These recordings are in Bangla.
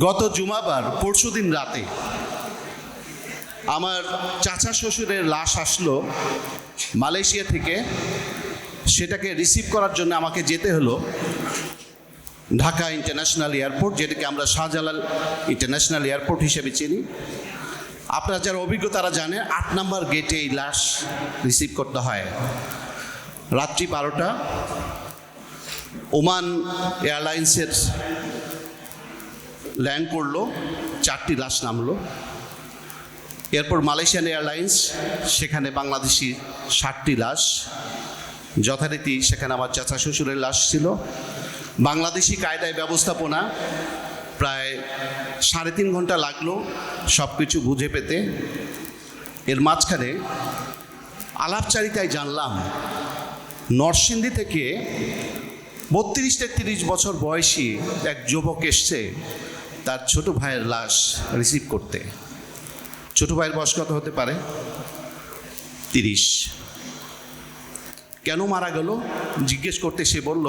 গত জুমাবার, পরশুদিন রাতে আমার চাচা শ্বশুরের লাশ আসলো মালয়েশিয়া থেকে। সেটাকে রিসিভ করার জন্য আমাকে যেতে হলো ঢাকা ইন্টারন্যাশনাল এয়ারপোর্ট যেটাকে আমরা শাহজালাল ইন্টারন্যাশনাল এয়ারপোর্ট হিসেবে চিনি। আপনারা যারা অভিজ্ঞ, তারা জানে আট নাম্বার গেটে এই লাশ রিসিভ করতে হয়। রাত্রি বারোটা, ওমান এয়ারলাইন্সের ল্যান্ড করল, চারটি লাশ নামলো। এরপর মালয়েশিয়ান এয়ারলাইন্স, সেখানে বাংলাদেশি ষাটটি লাশ যথারীতি সেখানে আমার চাচা শ্বশুরের লাশ ছিল। বাংলাদেশি কায়দায় ব্যবস্থাপনা প্রায় সাড়ে তিন ঘণ্টা লাগল সব কিছু বুঝে পেতে। এর মাঝখানে আলাপচারিতায় জানলাম, নরসিংদী থেকে বত্রিশ তেত্রিশ বছর বয়সী এক যুবক এসছে। তার ছোট ভাইয়ের লাশ রিসিভ করতে। ছোট ভাইয়ের বয়স কত হতে পারে? তিরিশ। কেন মারা গেল? জিজ্ঞেস করতে সে বলল,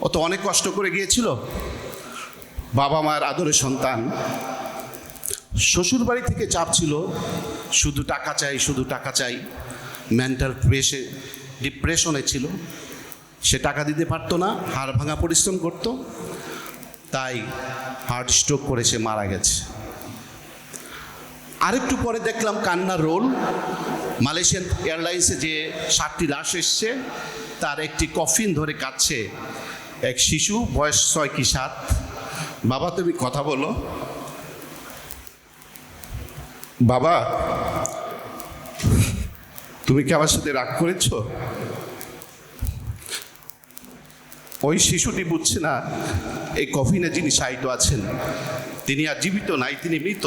ও তো অনেক কষ্ট করে গিয়েছিল। বাবা মার আদরের সন্তান। শ্বশুর বাড়ি থেকে চাপ ছিল, শুধু টাকা চাই, শুধু টাকা চাই। মেন্টাল প্রেসে ডিপ্রেশনে ছিল। সে টাকা দিতে পারতো না, হাড় ভাঙা পরিশ্রম করতো। তাই হার্ট স্ট্রোক করে সে মারা গেছে। আরেকটু পরে দেখলাম কান্নার রোল। মালয়েশিয়ান এয়ারলাইন্সে যে সাতটি লাশ এসছে, তার একটি কফিন ধরে কাঁদছে এক শিশু, বয়স ছয় কি সাত। বাবা, তুমি কথা বলো। বাবা, তুমি কি আমার সাথে রাগ করেছ? ওই শিশুটি বুঝছে না, এই কফিনে যিনি সাহিত্য আছেন, তিনি আর জীবিত নাই, তিনি মৃত।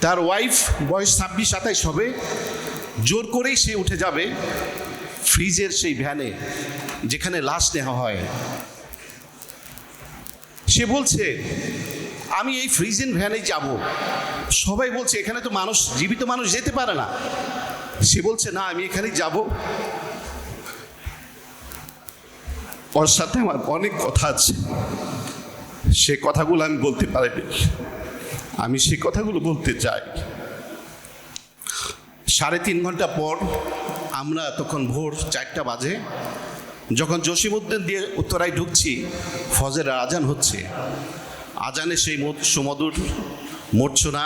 তার ওয়াইফ বয়স ছাব্বিশ সাতাইশ হবে। জোর করেই সে উঠে যাবে ফ্রিজের সেই ভ্যানে যেখানে লাশ নেওয়া হয়। সে বলছে, আমি এই ফ্রিজেন ভ্যানে যাব। সবাই বলছে, এখানে তো মানুষ, জীবিত মানুষ যেতে পারে না। সে বলছে, না, আমি এখানেই যাব। ওর সাথে আমার অনেক কথা আছে। সে কথাগুলো আমি বলতে পারিনি। আমি সে কথাগুলো বলতে চাই। সাড়ে তিন ঘণ্টা পর আমরা তখন ভোর চারটা বাজে। যখন জসিমুদ্দিন দিয়ে উত্তরায় ঢুকছি ফজের আজান হচ্ছে। আজানে সেই সুমধুর মূর্ছনা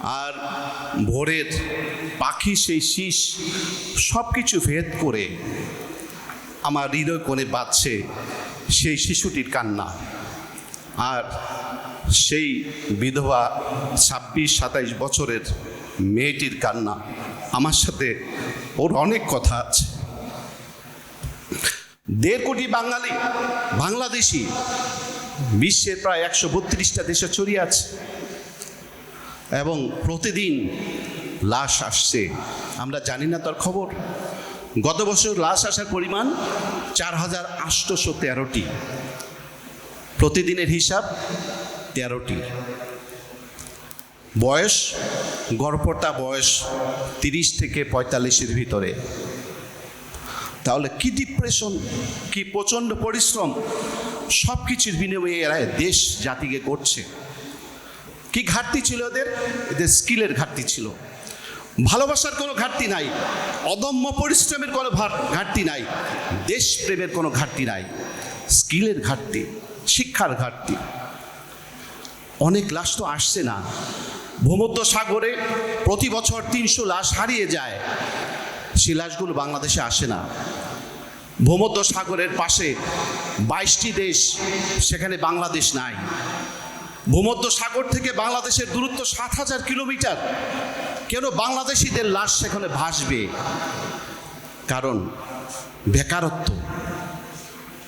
আর ভোরের পাখি, সেই শীষ সব কিছু ভেদ করে আমার হৃদয় কোণে বাজছে সেই শিশুটির কান্না। আর সেই বিধবা ছাব্বিশ, সাতাইশ বছরের মেয়েটির কান্না। আমার সাথে ওর অনেক কথা আছে। দেড় কোটি বাঙালি, বাংলাদেশি, বিশ্বের প্রায় একশো বত্রিশটা দেশে ছড়িয়ে আছে। এবং প্রতিদিন লাশ আসছে। আমরা জানি না তার খবর। গত বছর লাশ আসার পরিমাণ চার হাজার আটশোশো তেরোটি। প্রতিদিনের হিসাব তেরোটি। বয়স, গড়পড়তা বয়স তিরিশ থেকে পঁয়তাল্লিশের ভিতরে। তাহলে কি ডিপ্রেশন কি প্রচণ্ড পরিশ্রম সব কিছুর বিনিময়ে এরা দেশ, জাতিকে করছে। কি ঘাটতি ছিল ওদের? এদের স্কিলের ঘাটতি ছিল। ভালোবাসার কোনো ঘাটতি নাই। অদম্য পরিশ্রমের কোনো ঘাটতি নাই। দেশপ্রেমের কোনো ঘাটতি নাই। স্কিলের ঘাটতি, শিক্ষার ঘাটতি। অনেক লাশ তো আসছে না। ভূমধ্য সাগরে প্রতি বছর তিনশো লাশ হারিয়ে যায়। সেই লাশগুলো বাংলাদেশে আসে না। ভূমধ্য সাগরের পাশে বাইশটি দেশ, সেখানে বাংলাদেশ নাই। ভূমধ্য সাগর থেকে বাংলাদেশের দূরত্ব সাত হাজার কিলোমিটার। কেন বাংলাদেশিদের লাশ সেখানে ভাসবে? কারণ বেকারত্ব।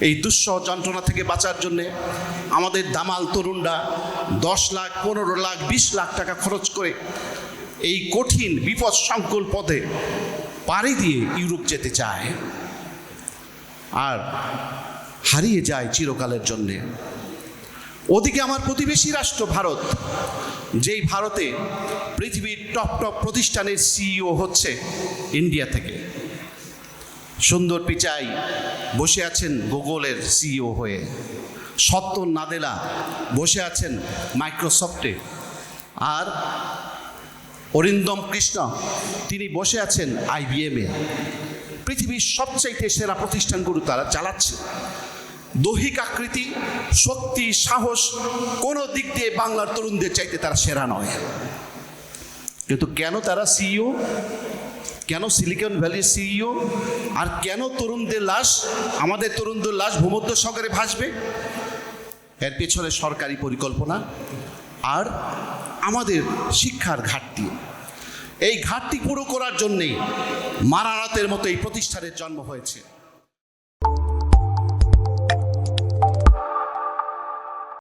এই দুঃসহ যন্ত্রণা থেকে বাঁচার জন্যে আমাদের দামাল তরুণরা দশ লাখ, পনেরো লাখ, বিশ লাখ টাকা খরচ করে এই কঠিন বিপদ সংকুল পথে পাড়ি দিয়ে ইউরোপ যেতে চায়। আর হারিয়ে যায় চিরকালের জন্যে। ওদিকে আমার প্রতিবেশী রাষ্ট্র ভারত, যেই ভারতে পৃথিবীর টপ টপ প্রতিষ্ঠানের সিইও হচ্ছে ইন্ডিয়া থেকে। সুন্দর পিচাই বসে আছেন গুগলের সিইও হয়ে। সত্য নাদেলা বসে আছেন মাইক্রোসফটে। আর অরিন্দম কৃষ্ণ, তিনি বসে আছেন আইবিএমে পৃথিবীর সবচাইতে সেরা প্রতিষ্ঠানগুলো তারা চালাচ্ছে। দৈহিক আকৃতি, শক্তি, সাহস, কোনো দিক দিয়ে বাংলার তরুণদের চাইতে তারা সেরা নয়। কিন্তু কেন তারা সিইও কেন সিলিকন ভ্যালির সিইও আর কেন তরুণদের লাশ, আমাদের তরুণদের লাশ ভূমধ্য সাগরে ভাসবে? এর পেছনে সরকারি পরিকল্পনা আর আমাদের শিক্ষার ঘাটতি। এই ঘাটতি পুরো করার জন্যেই মারানাতের মতো এই প্রতিষ্ঠানের জন্ম হয়েছে।